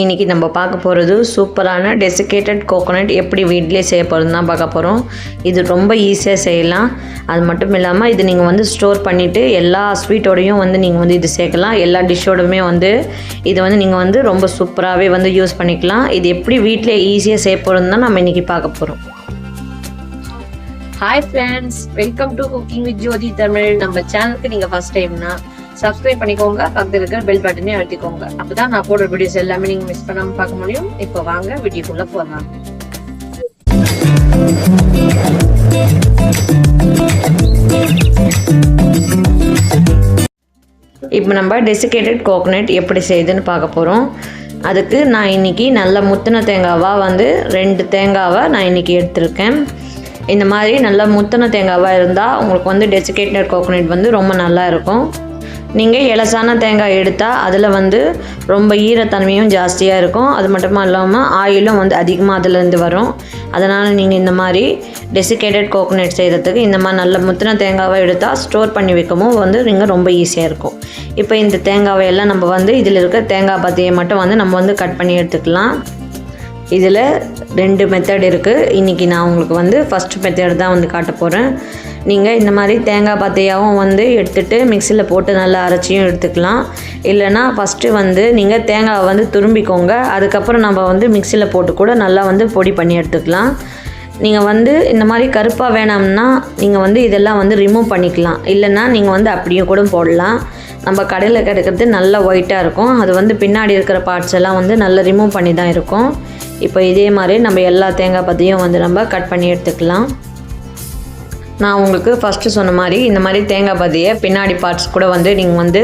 இன்றைக்கி நம்ம பார்க்க போகிறது சூப்பரான டெசிகேட்டட் கோகோனட் எப்படி வீட்லேயே செய்ய போகிறது தான் பார்க்க போகிறோம் இது ரொம்ப ஈஸியாக செய்யலாம். அது மட்டும் இல்லாமல் இது நீங்கள் வந்து ஸ்டோர் பண்ணிவிட்டு எல்லா ஸ்வீட்டோடையும் வந்து நீங்கள் வந்து இது சேர்க்கலாம். எல்லா டிஷ்ஷோடுமே வந்து இது வந்து நீங்கள் வந்து ரொம்ப சூப்பராகவே வந்து யூஸ் பண்ணிக்கலாம். இது எப்படி வீட்டிலே ஈஸியாக செய்ய போகிறது தான் நம்ம இன்றைக்கி பார்க்க போகிறோம் hi friends welcome to cooking with Jyothi Tamil நம்ம சேனலுக்கு நீங்கள் ஃபர்ஸ்ட் டைம்னா சப்ஸ்கிரைப் பண்ணிக்கோங்க பக்கத்தில் இருக்கிற பெல் பட்டனே அழுத்திக்கோங்க. அப்பதான் நான் போடுற வீடியோஸ் எல்லாமே நீங்க மிஸ் பண்ணாம பார்க்க முடியும். இப்போ வாங்க வீடியோக்குள்ள போகலாம் இப்போ நம்ம டெசிகேட்டட் கோகோனட் எப்படி செய்யுதுன்னு பார்க்க போகிறோம் அதுக்கு நான் இன்றைக்கி நல்ல முத்தின தேங்காவாக வந்து ரெண்டு தேங்காவை நான் இன்றைக்கி எடுத்திருக்கேன். இந்த மாதிரி நல்ல முத்தின தேங்காவாக இருந்தால் உங்களுக்கு வந்து டெசிகேட்டட் கோகோனட் வந்து ரொம்ப நல்லா இருக்கும். நீங்கள் இலசான தேங்காய் எடுத்தால் அதில் வந்து ரொம்ப ஈரத்தன்மையும் ஜாஸ்தியாக இருக்கும். அது மட்டுமா இல்லாமல் ஆயிலும் வந்து அதிகமாக அதுலேருந்து வரும். அதனால் நீங்கள் இந்த மாதிரி டெசிகேட்டட் கோகோனட் செய்கிறதுக்கு இந்த மாதிரி நல்ல முத்தின தேங்காவை எடுத்தால் ஸ்டோர் பண்ணி வைக்கவும் வந்து நீங்கள் ரொம்ப ஈஸியாக இருக்கும். இப்போ இந்த தேங்காவை எல்லாம் நம்ம வந்து இதில் இருக்க தேங்காய் பத்தியை மட்டும் வந்து நம்ம வந்து கட் பண்ணி எடுத்துக்கலாம். இதில் ரெண்டு மெத்தட் இருக்குது இன்றைக்கி நான் உங்களுக்கு வந்து ஃபஸ்ட் மெத்தட் தான் வந்து காட்ட போகிறேன் நீங்கள் இந்த மாதிரி தேங்காய் பத்தையாகவும் வந்து எடுத்துகிட்டு மிக்சியில் போட்டு நல்லா அரைச்சியும் எடுத்துக்கலாம். இல்லைனா ஃபஸ்ட்டு வந்து நீங்கள் தேங்காவை வந்து துரும்பிக்கோங்க. அதுக்கப்புறம் நம்ம வந்து மிக்சியில் போட்டு கூட நல்லா வந்து பொடி பண்ணி எடுத்துக்கலாம். நீங்கள் வந்து இந்த மாதிரி கருப்பாக வேணாம்னா நீங்கள் வந்து இதெல்லாம் வந்து ரிமூவ் பண்ணிக்கலாம். இல்லைன்னா நீங்கள் வந்து அப்படியும் கூட போடலாம். நம்ம கடையில் கிடைக்கிறது நல்ல ஒயிட்டாக இருக்கும். அது வந்து பின்னாடி இருக்கிற பார்ட்ஸ் எல்லாம் வந்து நல்லா ரிமூவ் பண்ணி தான் இருக்கும். இப்போ இதே மாதிரி நம்ம எல்லா தேங்காய் பற்றியும் வந்து நம்ம கட் பண்ணி எடுத்துக்கலாம். நான் உங்களுக்கு ஃபஸ்ட்டு சொன்ன மாதிரி இந்த மாதிரி தேங்காய் பதியை பின்னாடி பார்ட்ஸ் கூட வந்து நீங்கள் வந்து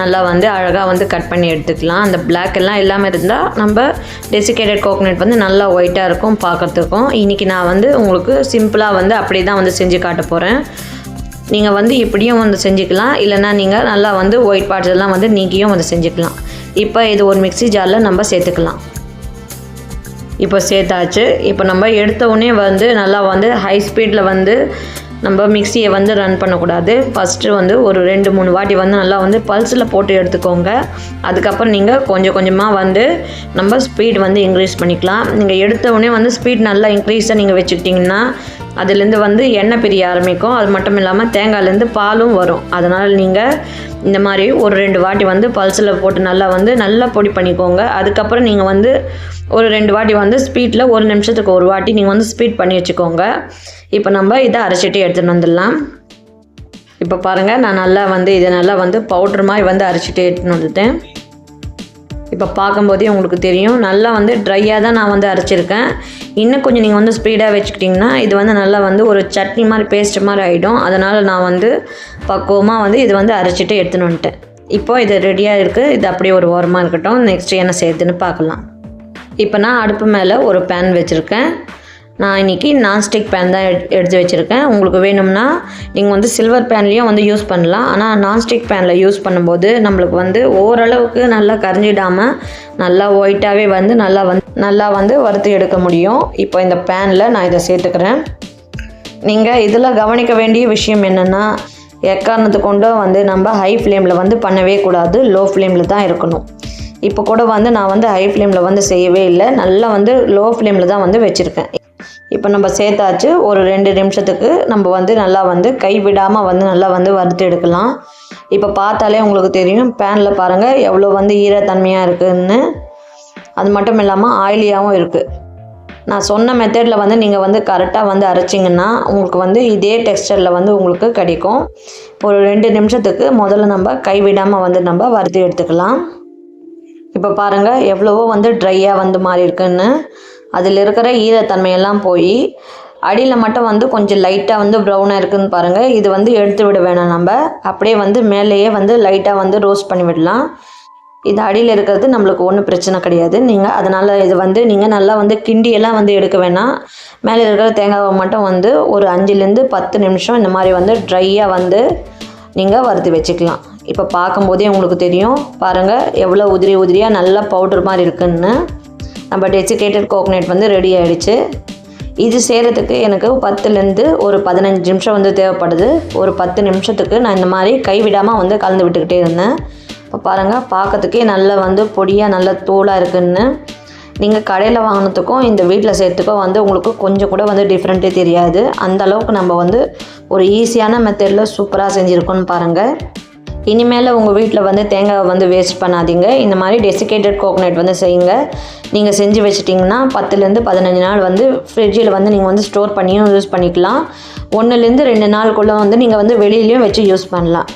நல்லா வந்து அழகாக வந்து கட் பண்ணி எடுத்துக்கலாம். அந்த பிளாக் எல்லாம் இல்லாமல் இருந்தால் நம்ம டெசிகேட்டட் கோகோனட் வந்து நல்லா ஒயிட்டாக இருக்கும் பார்க்குறதுக்கும். இன்றைக்கி நான் வந்து உங்களுக்கு சிம்பிளாக வந்து அப்படி தான் வந்து செஞ்சு காட்ட போகிறேன் நீங்கள் வந்து இப்படியும் வந்து செஞ்சுக்கலாம். இல்லைனா நீங்கள் நல்லா வந்து ஒயிட் பார்ட்ஸ் எல்லாம் வந்து நீக்கியும் வந்து செஞ்சுக்கலாம். இப்போ இது ஒரு மிக்ஸி ஜாரில் நம்ம சேர்த்துக்கலாம். இப்போ சேர்த்தாச்சு. இப்போ நம்ம எடுத்த உடனே வந்து நல்லா வந்து ஹை ஸ்பீடில் வந்து நம்ம மிக்சியை வந்து ரன் பண்ணக்கூடாது. ஃபஸ்ட்டு வந்து ஒரு ரெண்டு மூணு வாட்டி வந்து நல்லா வந்து பல்ஸில் போட்டு எடுத்துக்கோங்க. அதுக்கப்புறம் நீங்கள் கொஞ்சம் கொஞ்சமாக வந்து நம்ம ஸ்பீட் வந்து இன்க்ரீஸ் பண்ணிக்கலாம். நீங்கள் எடுத்தவுடனே வந்து ஸ்பீட் நல்லா இன்க்ரீஸாக நீங்கள் வச்சுக்கிட்டிங்கன்னா அதுலேருந்து வந்து எண்ணெய் பிரிய ஆரம்பிக்கும். அது மட்டும் இல்லாமல் தேங்காய்லேருந்து பாலும் வரும். அதனால் நீங்கள் இந்த மாதிரி ஒரு ரெண்டு வாட்டி வந்து பல்ஸில் போட்டு நல்லா வந்து நல்லா பொடி பண்ணிக்கோங்க. அதுக்கப்புறம் நீங்கள் வந்து ஒரு ரெண்டு வாட்டி வந்து ஸ்பீட்டில் ஒரு நிமிஷத்துக்கு ஒரு வாட்டி நீங்கள் வந்து ஸ்பீட் பண்ணி வச்சுக்கோங்க. இப்போ நம்ம இதை அரைச்சிட்டு எடுத்துகிட்டு வந்துடலாம். இப்போ பாருங்கள் நான் நல்லா வந்து இதை நல்லா வந்து பவுட்ரு மாதிரி வந்து அரைச்சிட்டு எடுத்துன்னு வந்துட்டேன். இப்போ பார்க்கும்போதே உங்களுக்கு தெரியும். நல்லா வந்து ட்ரையாக தான் நான் வந்து அரைச்சிருக்கேன். இன்னும் கொஞ்சம் நீங்கள் வந்து ஸ்பீடாக வச்சுக்கிட்டிங்கன்னா இது வந்து நல்லா வந்து ஒரு சட்னி மாதிரி பேஸ்ட் மாதிரி ஆகிடும் அதனால் நான் வந்து பக்குவமாக வந்து இது வந்து அரைச்சிட்டு எடுத்துன்னு வந்துட்டேன். இப்போ இது ரெடியாக இருக்குது இது அப்படியே ஒரு ஓரமாக இருக்கட்டும். நெக்ஸ்ட் என்ன செய்யுதுன்னு பார்க்கலாம். இப்போ நான் அடுப்பு மேலே ஒரு பேன் வச்சுருக்கேன். நான் இன்றைக்கி நான்ஸ்டிக் பேன் தான் எடுத்து வச்சுருக்கேன். உங்களுக்கு வேணும்னா நீங்கள் வந்து சில்வர் பேன்லேயும் வந்து யூஸ் பண்ணலாம். ஆனால் நான்ஸ்டிக் பேனில் யூஸ் பண்ணும்போது நம்மளுக்கு வந்து ஓரளவுக்கு நல்லா கரைஞ்சிடாமல் நல்லா ஒயிட்டாகவே வந்து நல்லா வந்து நல்லா வந்து வறுத்து எடுக்க முடியும். இப்போ இந்த பேனில் நான் இதை சேர்த்துக்கிறேன். நீங்கள் இதில் கவனிக்க வேண்டிய விஷயம் என்னென்னா எக்காரணத்து கொண்டும் வந்து நம்ம ஹை ஃப்ளேமில் வந்து பண்ணவே கூடாது. லோ ஃப்ளேமில் தான் இருக்கணும். இப்போ கூட வந்து நான் வந்து ஹை ஃப்ளேமில் வந்து செய்யவே இல்லை. நல்லா வந்து லோ ஃப்ளேமில் தான் வந்து வச்சுருக்கேன். இப்போ நம்ம சேர்த்தாச்சு. ஒரு ரெண்டு நிமிஷத்துக்கு நம்ம வந்து நல்லா வந்து கை விடாமல் வந்து நல்லா வந்து வறுத்து எடுக்கலாம். இப்போ பார்த்தாலே உங்களுக்கு தெரியும். பேனில் பாருங்கள் எவ்வளோ வந்து ஈரத்தன்மையாக இருக்குதுன்னு அது மட்டும் இல்லாமல் ஆயிலியாகவும் இருக்குது நான் சொன்ன மெத்தடில் வந்து நீங்கள் வந்து கரெக்டாக வந்து அரைச்சிங்கன்னா உங்களுக்கு வந்து இதே டெக்ஸ்டரில் வந்து உங்களுக்கு கிடைக்கும். ஒரு ரெண்டு நிமிஷத்துக்கு முதல்ல நம்ம கைவிடாமல் வந்து நம்ம வறுத்து எடுத்துக்கலாம். இப்போ பாருங்கள் எவ்வளவோ வந்து ட்ரையாக வந்து மாறி இருக்குன்னு. அதில் இருக்கிற ஈரத்தன்மையெல்லாம் போய் அடியில் மட்டும் வந்து கொஞ்சம் லைட்டாக வந்து ப்ரௌனாக இருக்குதுன்னு பாருங்கள் இது வந்து எடுத்து விட வேணாம் நம்ம. அப்படியே வந்து மேலேயே வந்து லைட்டாக வந்து ரோஸ்ட் பண்ணி விடலாம். இது அடியில் இருக்கிறது நம்மளுக்கு ஒன்றும் பிரச்சனை கிடையாது. நீங்கள் அதனால் இது வந்து நீங்கள் நல்லா வந்து கிண்டியெல்லாம் வந்து எடுக்க வேணாம். மேலே இருக்கிற தேங்காவை மட்டும் வந்து ஒரு அஞ்சுலேருந்து பத்து நிமிஷம் இந்த மாதிரி வந்து ட்ரையாக வந்து நீங்கள் வறுத்து வச்சுக்கலாம். இப்போ பார்க்கும்போதே உங்களுக்கு தெரியும். பாருங்கள் எவ்வளோ உதிரி உதிரியாக நல்லா பவுடர் மாதிரி இருக்குன்னு. நம்ம டெசிகேட்டட் கோகோனட் வந்து ரெடி ஆகிடுச்சு இது செய்கிறதுக்கு எனக்கு பத்துலேருந்து ஒரு பதினஞ்சு நிமிஷம் வந்து தேவைப்படுது. ஒரு பத்து நிமிஷத்துக்கு நான் இந்த மாதிரி கைவிடாமல் வந்து கலந்து விட்டுக்கிட்டே இருந்தேன். இப்போ பாருங்கள் பார்க்கறதுக்கே நல்லா வந்து பொடியாக நல்ல தூளாக இருக்குன்னு. நீங்கள் கடையில் வாங்கினதுக்கும் இந்த வீட்டில் செய்கிறதுக்கும் வந்து உங்களுக்கு கொஞ்சம் கூட வந்து டிஃப்ரெண்ட்டே தெரியாது. அந்த அளவுக்கு நம்ம வந்து ஒரு ஈஸியான மெத்தடில் சூப்பராக செஞ்சுருக்கோன்னு பாருங்கள் இனிமேல் உங்கள் வீட்டில் வந்து தேங்காவை வந்து வேஸ்ட் பண்ணாதீங்க. இந்த மாதிரி டெசிகேட்டட் கோகோனட் வந்து செய்யுங்க. நீங்கள் செஞ்சு வச்சிட்டிங்கன்னா பத்துலேருந்து பதினஞ்சு நாள் வந்து ஃப்ரிட்ஜில் வந்து நீங்கள் வந்து ஸ்டோர் பண்ணியும் யூஸ் பண்ணிக்கலாம். ஒன்றுலேருந்து ரெண்டு நாளுக்குள்ளே வந்து நீங்கள் வந்து வெளியிலையும் வச்சு யூஸ் பண்ணலாம்.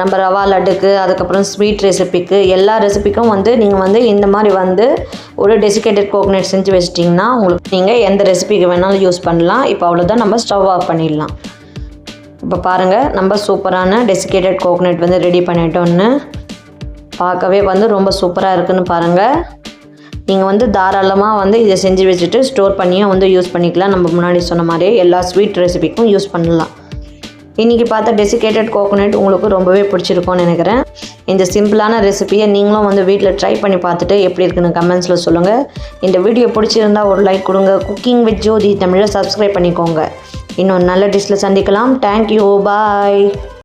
நம்ம ரவா லட்டுக்கு அதுக்கப்புறம் ஸ்வீட் ரெசிபிக்கு எல்லா ரெசிபிக்கும் வந்து நீங்கள் வந்து இந்த மாதிரி வந்து ஒரு டெசிகேட்டட் கோகோனட் செஞ்சு வச்சிட்டிங்கன்னா உங்களுக்கு நீங்கள் எந்த ரெசிபிக்கு வேணாலும் யூஸ் பண்ணலாம். இப்போ அவ்வளோதான் நம்ம ஸ்டவ் ஆஃப் பண்ணிடலாம். இப்போ பாருங்கள் நம்ம சூப்பரான டெசிகேட்டட் கோகோனட் வந்து ரெடி பண்ணிட்டோன்னு பார்க்கவே வந்து ரொம்ப சூப்பராக இருக்குன்னு பாருங்கள் நீங்கள் வந்து தாராளமாக வந்து இதை செஞ்சு வச்சுட்டு ஸ்டோர் பண்ணியும் வந்து யூஸ் பண்ணிக்கலாம். நம்ம முன்னாடி சொன்ன மாதிரியே எல்லா ஸ்வீட் ரெசிபிக்கும் யூஸ் பண்ணலாம். இன்றைக்கி பார்த்த டெசிகேட்டட் கோகோனட் உங்களுக்கு ரொம்பவே பிடிச்சிருக்கும்னு நினைக்கிறேன். இந்த சிம்பிளான ரெசிபியை நீங்களும் வந்து வீட்டில் ட்ரை பண்ணி பார்த்துட்டு எப்படி இருக்குன்னு கமெண்ட்ஸில் சொல்லுங்கள் இந்த வீடியோ பிடிச்சிருந்தா ஒரு லைக் கொடுங்க. குக்கிங் வித் ஜோதி தமிழை சப்ஸ்கிரைப் பண்ணிக்கோங்க. இன்னொரு நல்ல டிஷ்ஷில் சந்திக்கலாம். Thank you bye